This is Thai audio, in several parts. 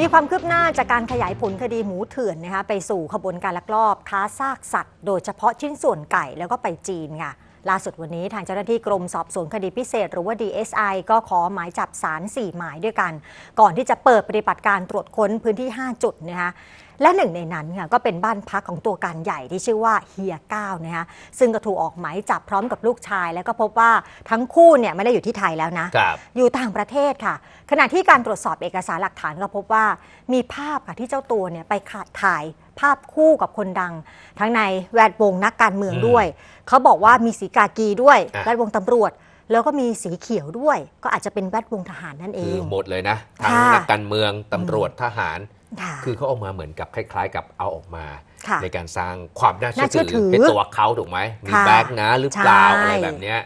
มีความคืบหน้าจากการขยายผลคดีหมูเถื่อนนะคะไปสู่ขบวนการลักลอบค้าซากสัตว์ โดยเฉพาะชิ้นส่วนไก่แล้วก็ไปจีนค่ะ ล่าสุดวันนี้ทางเจ้าหน้าที่กรมสอบสวนคดีพิเศษ หรือว่า DSI ก็ขอหมายจับสาร4หมายด้วยกัน ก่อนที่จะเปิดปฏิบัติการตรวจค้นพื้นที่ 5 จุดนะคะและหนึ่งในนั้นค่ะก็เป็นบ้านพักของตัวการใหญ่ที่ชื่อว่าเฮียก้าวนะคะซึ่งก็ถูกออกหมายจับพร้อมกับลูกชาย แล้วก็พบว่าทั้งคู่เนี่ยไม่ได้อยู่ที่ไทยแล้วนะครับอยู่ต่างประเทศค่ะ ขณะที่การตรวจสอบเอกสารหลักฐานก็พบว่ามีภาพค่ะที่เจ้าตัวเนี่ยไปขาดถ่าย ภาพคู่กับคนดัง ทั้งในแวดวงนักการเมืองอืมด้วย เขาบอกว่ามีสีกากีด้วยอะ แวดวงตำรวจ แล้วก็มีสีเขียวด้วย ก็อาจจะเป็นแวดวงทหารนั่นเอคือง หมดเลยนะทั้งค่ะ นักการเมืองตำรวจทหาร ค่ะ คือเขาเออกมาเหมือนกับคล้าย ๆ กับเอาออกมา ค่ะในการสร้างความน่าน่าเชื่เชื่ออถืถืออให้ตัวเขาถูกไหมมีค่ะแบ็กนะหรือเปล่าใช่ อะไรแบบเนี้ย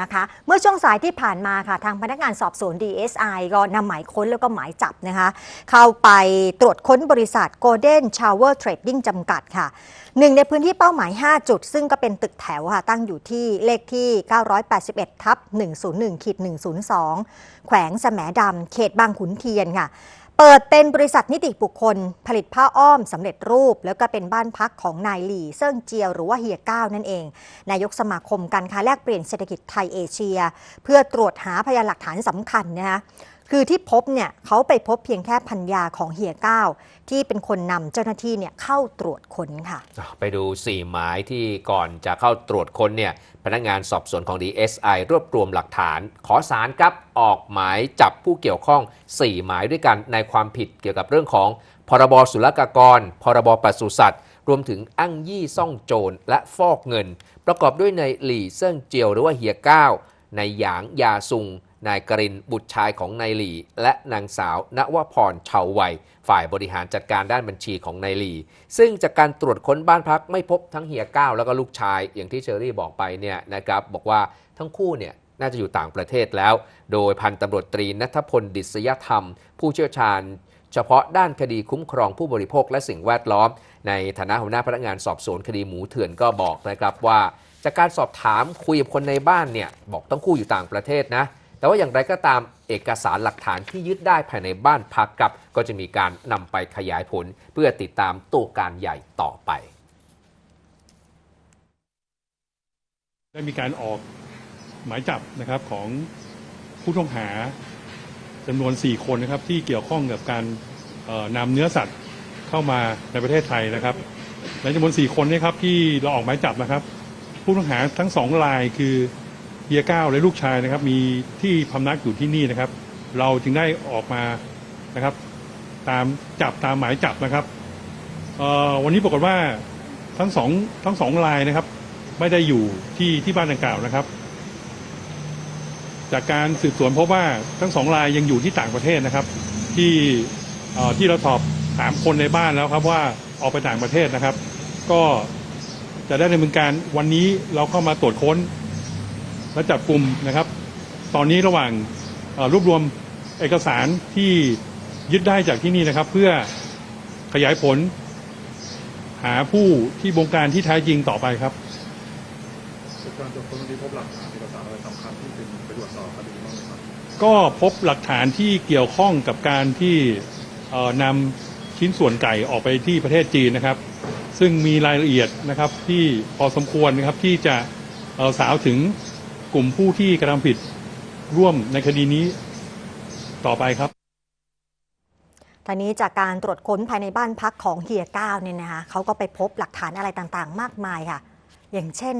นะคะ เมื่อช่วงสายที่ผ่านมาค่ะ ทางพนักงานสอบสวน DSI ก็นำหมายค้นแล้วก็หมายจับนะคะ เข้าไปตรวจค้นบริษัท Golden Shower Trading จำกัดค่ะหนึ่งในพื้นที่เป้าหมาย 5 จุด ซึ่งก็เป็นตึกแถวค่ะ ตั้งอยู่ที่เลขที่ 981 ทับ 101ขีด102 แขวงแสมดำเขตบางขุนเทียนค่ะ เปิดเป็นบริษัทนิติบุคคล ผลิตผ้าอ้อมสำเร็จรูป แล้วก็เป็นบ้านพักของนายหลี่เซิ่งเจียวหรือว่าเฮียก้าวนั่นเอง นายกสมาคมการค้าแลกเปลี่ยนเศรษฐกิจไทยเอเชีย เพื่อตรวจหาพยานหลักฐานสำคัญนะคะ คือที่พบเนี่ยเขาไปพบเพียงแค่พันยาของเฮียเก้าที่เป็นคนนำเจ้าหน้าที่เนี่ยเข้าตรวจค้นค่ะ ไปดู 4 หมายที่ก่อนจะเข้าตรวจค้นเนี่ยพนักงานสอบสวนของ DSI รวบรวมหลักฐาน ขอสารครับออกหมายจับผู้เกี่ยวข้อง 4 หมายด้วยกันในความผิดเกี่ยวกับเรื่องของ พรบศุลกากร พรบปศุสัตว์รวมถึงอ้างยี่ซ่องโจรและฟอกเงิน ประกอบด้วยในายหลี่เซิ่งเจียวหรือว่าเฮียเก้าวนายหยางยาซุง นายกรินบุตรชายของนายหลี และนางสาว ณวพรเฉาวัย ฝ่ายบริหารจัดการด้านบัญชีของนายหลี ซึ่งจากการตรวจค้นบ้านพักไม่พบทั้งเฮียก้าวแล้วก็ลูกชาย อย่างที่เชอรี่บอกไปเนี่ยนะครับบอกว่าทั้งคู่เนี่ยน่าจะอยู่ต่างประเทศแล้ว โดยพันตำรวจตรีนัทพลดิษยธรรม ผู้เชี่ยวชาญ เฉพาะด้านคดีคุ้มครองผู้บริโภคและสิ่งแวดล้อม ในฐานะหัวหน้าพนักงานสอบสวนคดีหมูเถื่อนก็บอกนะครับว่า จากการสอบถามคุยกับคนในบ้านเนี่ยบอกทั้งคู่อยู่ต่างประเทศนะ แต่ว่าอย่างไรก็ตามเอกสารหลักฐานที่ยึดได้ภายในบ้านพักกับ ก็จะมีการนำไปขยายผลเพื่อติดตามตัวการใหญ่ต่อไป ได้มีการออกหมายจับนะครับของผู้ต้องหาจำนวน 4 คนนะครับที่เกี่ยวข้องกับการนำเนื้อสัตว์เข้ามาในประเทศไทยนะครับในจำนวน 4 คนนี้ครับที่เราออกหมายจับนะครับ ผู้ต้องหาทั้งสองรายคือ เฮียก้าวและลูกชายนะครับ มีที่พำนักอยู่ที่นี่นะครับ เราจึงได้ออกมานะครับ ตามจับตามหมายจับนะครับวันนี้ปรากฏว่าทั้งสองทั้งสองรายนะครับ ไม่ได้อยู่ที่ที่บ้านดังกล่าวนะครับ จากการสืบสวนพบว่าทั้งสองรายยังอยู่ที่ต่างประเทศนะครับ ที่ที่เราสอบถามคนในบ้านแล้วครับว่าออกไปต่างประเทศนะครับ ก็จะได้ดำเนินการวันนี้เราเข้ามาตรวจค้น และจับกลุ่มนะครับ ตอนนี้ระหว่างเอ่อรวบรวมเอกสารที่ยึดได้จากที่นี่นะครับ เพื่อขยายผล หาผู้ที่บงการที่แท้จริงต่อไปครับจากการตรวจค้นวันนี้พบหลักฐานเอกสารอะไรสำคัญที่เป็นประโยชน์ต่อคดีบ้างไหมครับก็พบหลักฐานที่เกี่ยวข้องกับการที่เอ่อนำชิ้นส่วนไก่ออกไปที่ประเทศจีนนะครับ ซึ่งมีรายละเอียดนะครับที่พอสมควรนะครับที่จะเอ่อสาวถึง กลุ่มผู้ที่กระทำผิดร่วมในคดีนี้ต่อไปครับทานี้จากการตรวจค้นภายในบ้านพักของเฮียก้าวเนี่ยนะคะเขาก็ไปพบหลักฐานอะไรต่างๆ มากมายค่ะ อย่างเช่น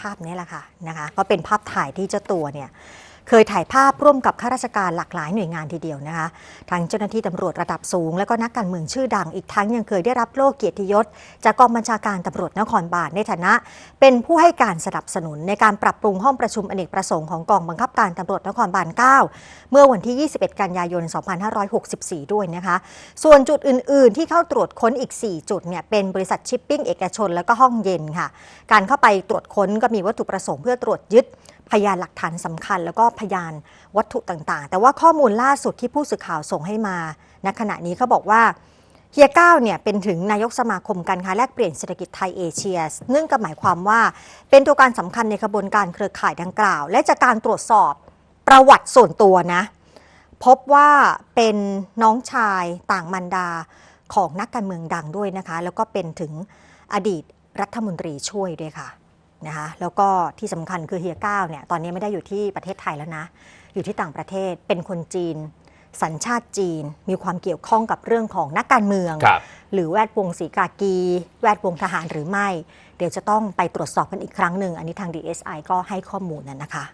ภาพนี้แหละค่ะนะคะ ก็เป็นภาพถ่ายที่เจ้าตัวเนี่ย เคยถ่ายภาพร่วมกับข้าราชการหลากหลายหน่วยงานทีเดียวนะคะทางเจ้าหน้าที่ตำรวจระดับสูง และก็นักการเมืองชื่อดังอีกทั้งยังเคยได้รับโล่เกียรติยศ จากกองบัญชาการตำรวจนครบาลในฐานะ เป็นผู้ให้การสนับสนุนในการปรับปรุงห้องประชุมอเนกประสงค์ของกองบังคับการตำรวจนครบาล 9 เมื่อวันที่ 21 กันยายน 2564 ด้วยนะคะ ส่วนจุดอื่น ๆ ที่เข้าตรวจค้นอีก 4 จุดเนี่ยเป็นบริษัทชิปปิ้งเอกชน แล้วก็ห้องเย็นค่ะ การเข้าไปตรวจค้นก็มีวัตถุประสงค์เพื่อตรวจยึด พยานหลักฐานสำคัญ แล้วก็พยานวัตถุต่างๆ แต่ว่าข้อมูลล่าสุดที่ผู้สื่อข่าวส่งให้มาณขณะนี้เขาบอกว่าเฮียก้าวเนี่ยเป็นถึงนายกสมาคมการค้าแลกเปลี่ยนเศรษฐกิจไทยเอเชียเนื่องกับหมายความว่าเป็นตัวการสำคัญในขบวนการเครือข่ายดังกล่าว และจากการตรวจสอบประวัติส่วนตัวนะ พบว่าเป็นน้องชายต่างมันดาของนักการเมืองดังด้วยนะคะ แล้วก็เป็นถึงอดีตรัฐมนตรีช่วยด้วยค่ะ นะคะแล้วก็ที่สำคัญคือเฮียก้าวเนี่ยตอนนี้ไม่ได้อยู่ที่ประเทศไทยแล้วนะ อยู่ที่ต่างประเทศเป็นคนจีน สัญชาติจีน มีความเกี่ยวข้องกับเรื่องของนักการเมืองครับหรือแวดวงศรีกากี แวดวงทหารหรือไม่ เดี๋ยวจะต้องไปตรวจสอบกันอีกครั้งหนึ่ง อันนี้ทาง DSI ก็ให้ข้อมูลนะนะคะ